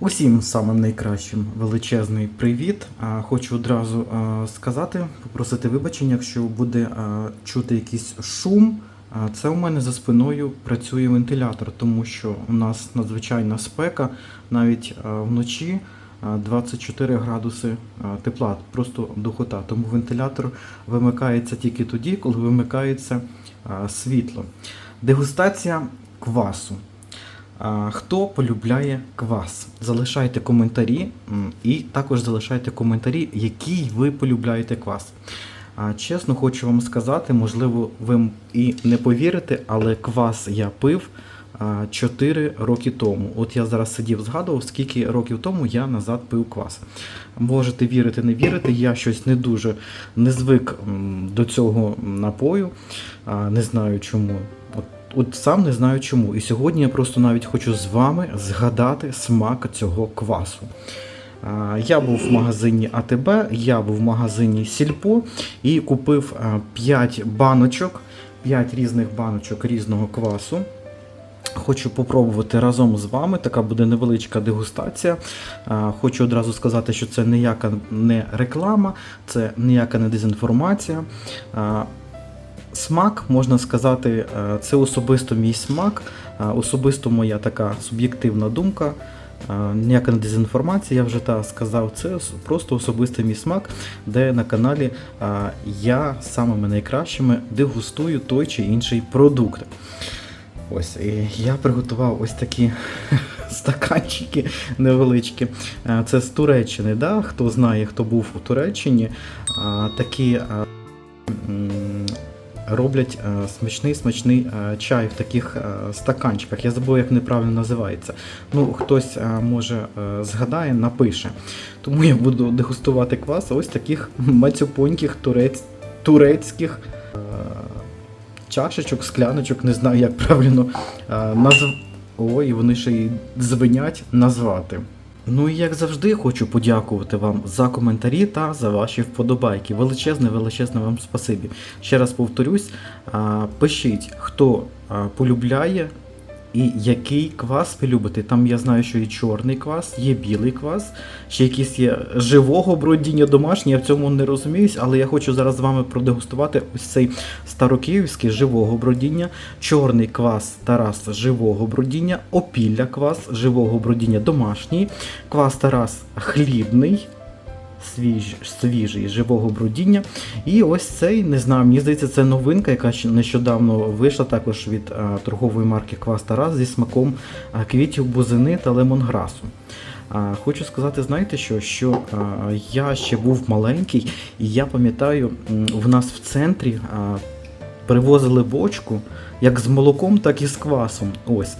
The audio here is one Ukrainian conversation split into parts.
Усім самим найкращим величезний привіт. Хочу одразу сказати, попросити вибачення, якщо буде чути якийсь шум. Це у мене за спиною працює вентилятор, тому що у нас надзвичайна спека, навіть вночі 24 градуси тепла, просто духота. Тому вентилятор вимикається тільки тоді, коли вимикається світло. Дегустація квасу. Хто полюбляє квас? Залишайте коментарі і також залишайте коментарі, який ви полюбляєте квас. Чесно хочу вам сказати, можливо, ви і не повірите, але квас я пив 4 роки тому. От я зараз сидів, згадував, скільки років тому я назад пив квас. Можете вірити, не вірити, я щось не дуже не звик до цього напою, не знаю чому. От сам не знаю чому. І сьогодні я просто навіть хочу з вами згадати смак цього квасу. Я був в магазині АТБ, я був в магазині Сільпо і купив 5 баночок, 5 різних баночок різного квасу. Хочу попробувати разом з вами. Така буде невеличка дегустація. Хочу одразу сказати, що це ніяка не реклама, це ніяка не дезінформація. Смак, можна сказати, е, це особисто мій смак, е, особисто моя така суб'єктивна думка. Е, Ніяка не дезінформація, я вже та сказав, це просто особистий мій смак, де на каналі я самими найкращими дегустую той чи інший продукт. Ось, і я приготував ось такі стаканчики невеличкі. Це з Туреччини. Да? Хто знає, хто був у Туреччині, такі роблять е, смачний смачний е, чай в таких е, стаканчиках. Я забув, як неправильно називається. Ну, хтось може згадає, напише. Тому я буду дегустувати квас ось таких мацюпоньких турець, турецьких чашечок, скляночок, не знаю, як правильно назв... Ой, вони ще й звенять назвати. Ну і як завжди, хочу подякувати вам за коментарі та за ваші вподобайки. Величезне, величезне вам спасибі. Ще раз повторюсь, пишіть, хто полюбляє і який квас ви любите. Там я знаю, що і чорний квас, є білий квас, ще якийсь є живого бродіння домашній, я в цьому не розуміюсь, але я хочу зараз з вами продегустувати ось цей старокиївський живого бродіння, чорний квас Тарас живого бродіння, опілля квас живого бродіння домашній, квас Тарас хлібний. Свіж, свіжий живого бродіння. І ось цей, не знаю, мені здається, це новинка, яка нещодавно вийшла також від а, торгової марки Квас Тарас зі смаком а, квітів бузини та лемонграсу. А, хочу сказати, знаєте що, що а, я ще був маленький, і я пам'ятаю, в нас в центрі а, привозили бочку як з молоком, так і з квасом. Ось.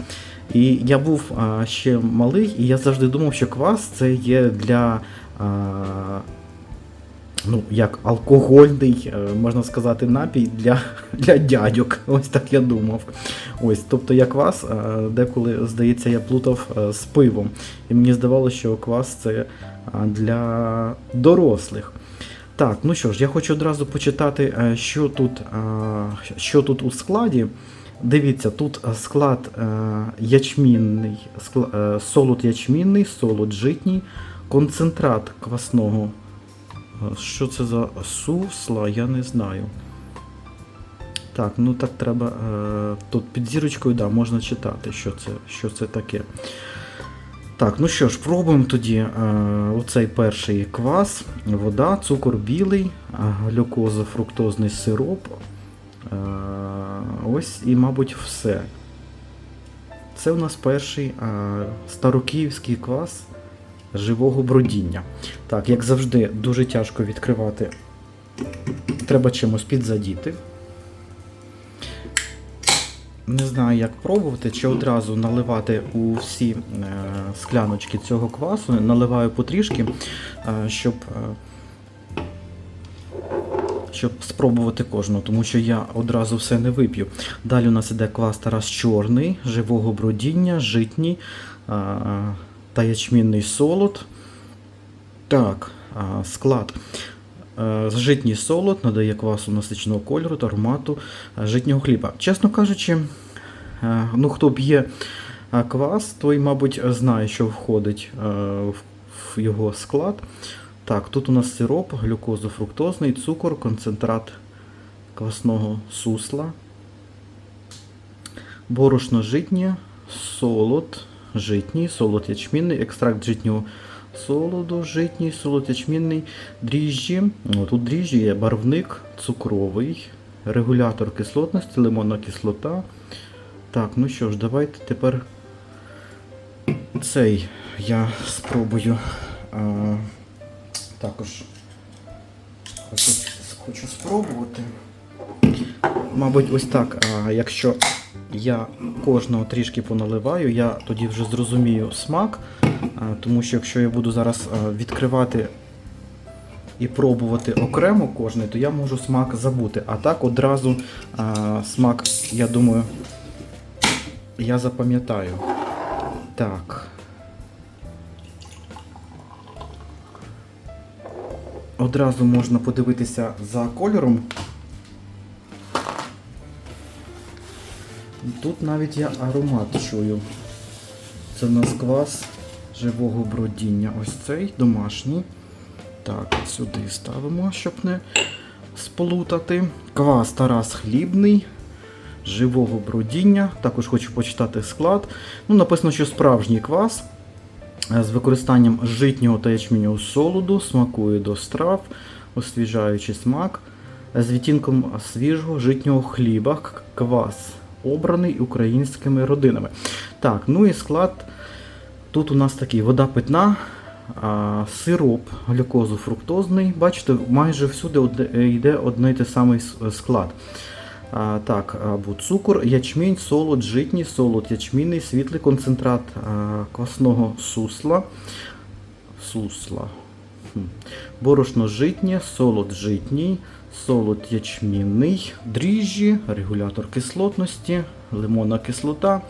І я був а, ще малий, і я завжди думав, що квас це є для. А, ну, як алкогольний, е, можна сказати, напій для, для дядьок. Ось так я думав. Ось, тобто я квас, е, деколи, здається, я плутав е, з пивом. І мені здавалося, що квас це е, для дорослих. Так, ну що ж, я хочу одразу почитати, е, що тут, е, що тут у складі. Дивіться, тут е, склад е, ячмінний, е, солод ячмінний, солод житній, концентрат квасного. Е, Що це за сусла, я не знаю. Так, ну так треба. Е, тут під зірочкою, да, можна читати, що це, що це таке. Так, ну що ж, пробуємо тоді е, оцей перший квас, вода, цукор білий, глюкоза, фруктозний сироп. Ось і, мабуть, все. Це у нас перший старокиївський квас живого бродіння. Так, як завжди, дуже тяжко відкривати. Треба чимось підзадіти. Не знаю, як пробувати, чи одразу наливати у всі е, скляночки цього квасу. Наливаю потрішки, е, щоб, е, щоб спробувати кожну, тому що я одразу все не вип'ю. Далі у нас іде квас Тарас чорний, живого бродіння, житній та ячмінний солод. Так, склад. Е, Житній солод надає квасу насиченого кольору та аромату е, житнього хліба. Чесно кажучи, е, ну хто п'є квас, той, мабуть, знає, що входить в його склад. Так, тут у нас сироп, глюкозофруктозний, цукор, концентрат квасного сусла, борошно житнє, солод, житній, солод ячмінний, екстракт житнього солоду, житній, солод ячмінний, дріжджі. Тут дріжджі є барвник, цукровий, регулятор кислотності, лимонна кислота. Так, ну що ж, давайте тепер цей я спробую. А, також хочу спробувати. Мабуть, ось так. А, якщо я кожного трішки поналиваю, я тоді вже зрозумію смак. Тому що якщо я буду зараз відкривати і пробувати окремо кожний, то я можу смак забути. А так одразу смак, я думаю, я запам'ятаю. Так. Одразу можна подивитися за кольором. Тут навіть я аромат чую. Це в нас квас живого бродіння. Ось цей домашній. Так, сюди ставимо, щоб не сплутати. Квас Тарас хлібний, живого бродіння. Також хочу почитати склад. Ну, Написано, що справжній квас е, з використанням житнього та ячменього солоду, смакує до страв, освіжаючий смак, е, з відтінком свіжого житнього хліба, квас, обраний українськими родинами. Так, ну і склад. Тут у нас такий вода питна, сироп глюкозофруктозний. Бачите, майже всюди йде одне й те самий склад. Так, або цукор, ячмінь, солод, житній, солод, ячмінний, світлий концентрат квасного сусла. Сусла. Борошно житнє, солод житній, солод ячмінний, дріжджі, регулятор кислотності, лимонна кислота.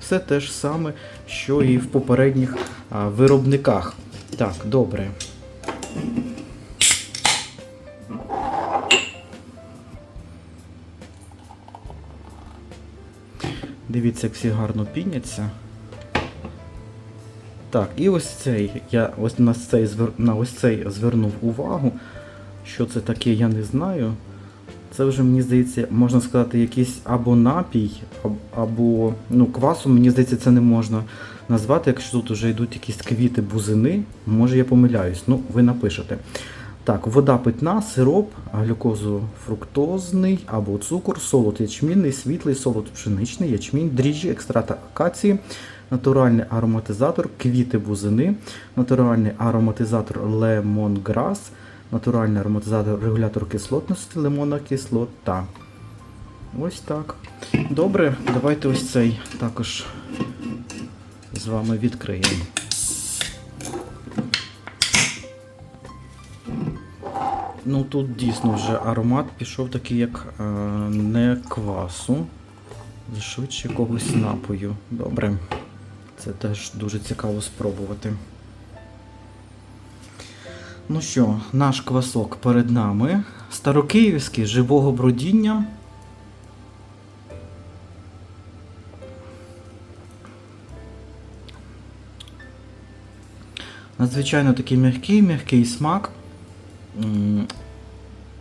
Все те ж саме, що і в попередніх а, виробниках. Так, добре. Дивіться, як всі гарно піняться. Так, і ось цей. Я ось на цей, на ось цей звернув увагу. Що це таке, я не знаю. Це вже, мені здається, можна сказати, якийсь або напій, або ну, квасом, мені здається, це не можна назвати, якщо тут вже йдуть якісь квіти бузини. Може я помиляюсь. Ну, ви напишете. Так, вода питна, сироп, глюкозофруктозний або цукор, солод ячмінний, світлий, солод пшеничний, ячмінь, дріжджі, екстракт акації, натуральний ароматизатор, квіти бузини, натуральний ароматизатор лемонграс, натуральний ароматизатор регулятор кислотності, лимонна кислота. Ось так. Добре, давайте ось цей також з вами відкриємо. Ну тут дійсно вже аромат пішов такий, як е, не квасу, швидше якогось напою. Добре. Це теж дуже цікаво спробувати. Ну що, наш квасок перед нами. Старокиївський живого бродіння. Надзвичайно такий м'який, м'який смак.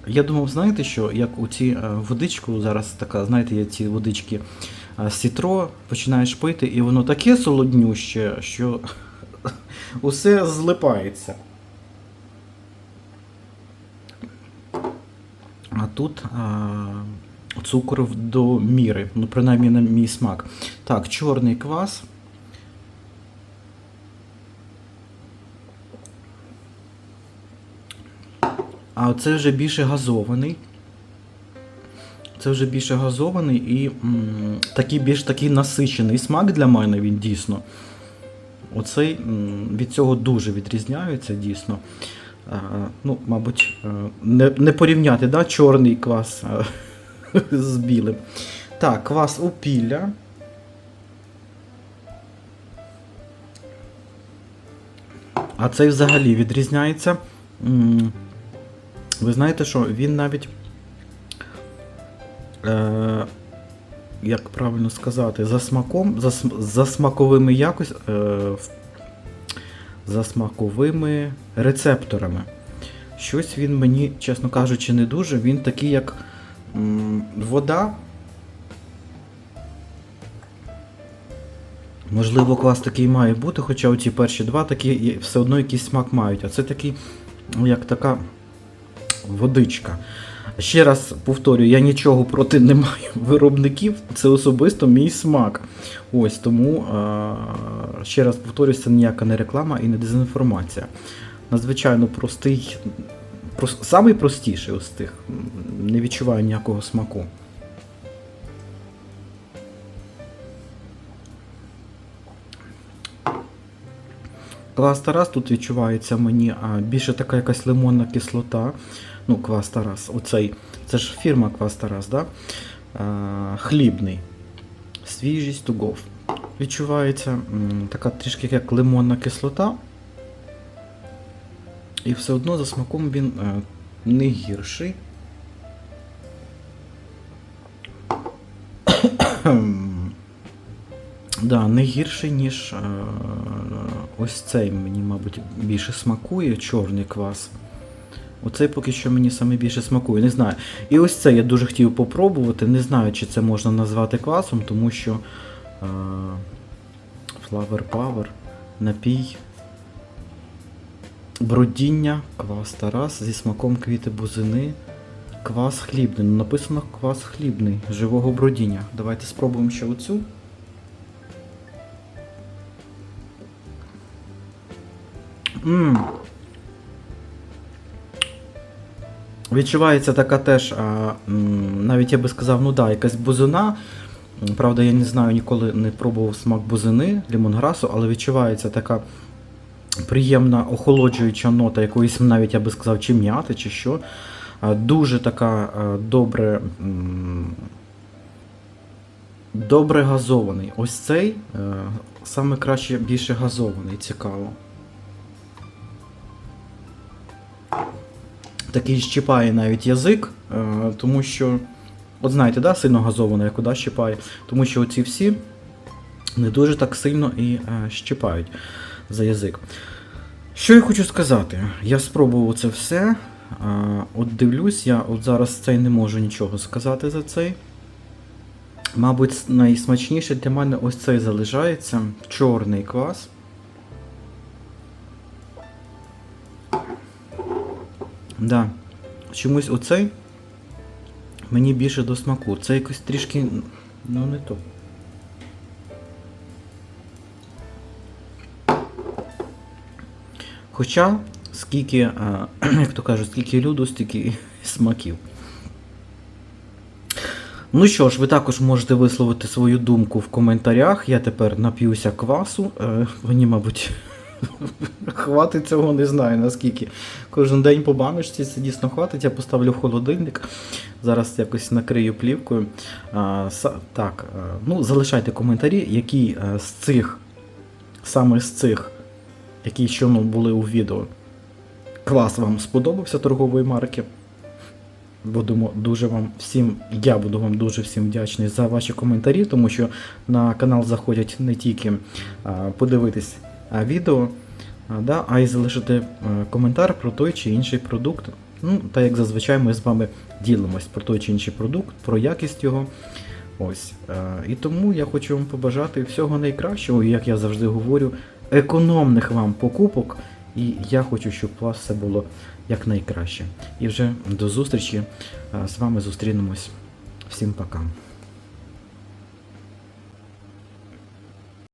Я думав, знаєте що, як у ці е, водичку, зараз така, знаєте, є ці водички е, сітро, починаєш пити, і воно таке солоднюще, що усе злипається. А тут а, цукор до міри, ну, принаймні на мій смак. Так, чорний квас. А це вже більше газований. Це вже більше газований і м, такий більш такий насичений смак для мене він дійсно. Оцей м, від цього дуже відрізняється дійсно. А, ну, мабуть, е, не, не порівняти, да, чорний квас е, з білим. Так, квас опілля. А цей взагалі відрізняється. Ви знаєте що, він навіть. Е, як правильно сказати, за смаком, за, за смаковими якось. Е, за смаковими рецепторами. Щось він мені, чесно кажучи, не дуже. Він такий, як м, вода. Можливо, клас такий має бути, хоча оці перші два такі все одно якийсь смак мають. А це такий, ну, як така водичка. Ще раз повторюю, я нічого проти не маю виробників, це особисто мій смак. Ось тому, ще раз повторюю, це ніяка не реклама і не дезінформація. Надзвичайно простий, прос, самий простіший з тих. Не відчуваю ніякого смаку. Квас Тарас тут відчувається мені більше така якась лимонна кислота. Ну, квас Тарас, оцей. Це ж фірма Квас Тарас, да? а, хлібний. Свіжість тугов. Відчувається така трішки як лимонна кислота. І все одно за смаком він е, не гірший. Да, не гірший, ніж е, ось цей мені, мабуть, більше смакує чорний квас. Оцей поки що мені саме більше смакує, не знаю. І ось це я дуже хотів попробувати. Не знаю, чи це можна назвати квасом, тому що Flower Power, напій, бродіння, квас Тарас зі смаком квіти бузини, квас хлібний. Ну, написано квас хлібний, живого бродіння. Давайте спробуємо ще оцю. Мм. Відчувається така теж, а, навіть я би сказав, ну да, якась бузина. Правда, я не знаю, ніколи не пробував смак бузини, лімонграсу, але відчувається така приємна охолоджуюча нота якоїсь, навіть я би сказав, чи м'яти, чи що. Дуже така добре. Добре газований. Ось цей саме краще більше газований, цікаво. такий щипає навіть язик, тому що, от знаєте, да, сильно газовано, як куди щипає, тому що оці всі не дуже так сильно і е, щипають за язик. Що я хочу сказати? Я спробував це все. е, От дивлюсь, я от зараз цей не можу нічого сказати за цей. Мабуть, найсмачніше для мене ось цей залишається чорний квас. Да. Чомусь оцей мені більше до смаку. Це якось трішки. Ну не то. Хоча, скільки, е, як то кажуть, скільки люду, стільки смаків. Ну що ж, ви також можете висловити свою думку в коментарях. Я тепер нап'юся квасу. Е, Мені, мабуть, хватить цього, не знаю наскільки. Кожен день по баночці це дійсно хватить. Я поставлю в холодильник. Зараз якось накрию плівкою. А, так, ну залишайте коментарі, які е, з цих, саме з цих, які що ну, були у відео. Квас вам сподобався торгової марки. Будемо дуже вам всім, я буду вам дуже всім вдячний за ваші коментарі, тому що на канал заходять не тільки подивитись відео, а, да, а й залишити е, коментар про той чи інший продукт. Ну, та як зазвичай ми з вами ділимось про той чи інший продукт, про якість його. Ось. Е, І тому я хочу вам побажати всього найкращого, і як я завжди говорю, економних вам покупок. І я хочу, щоб у вас все було якнайкраще. І вже до зустрічі. Е, З вами зустрінемось. Всім пока.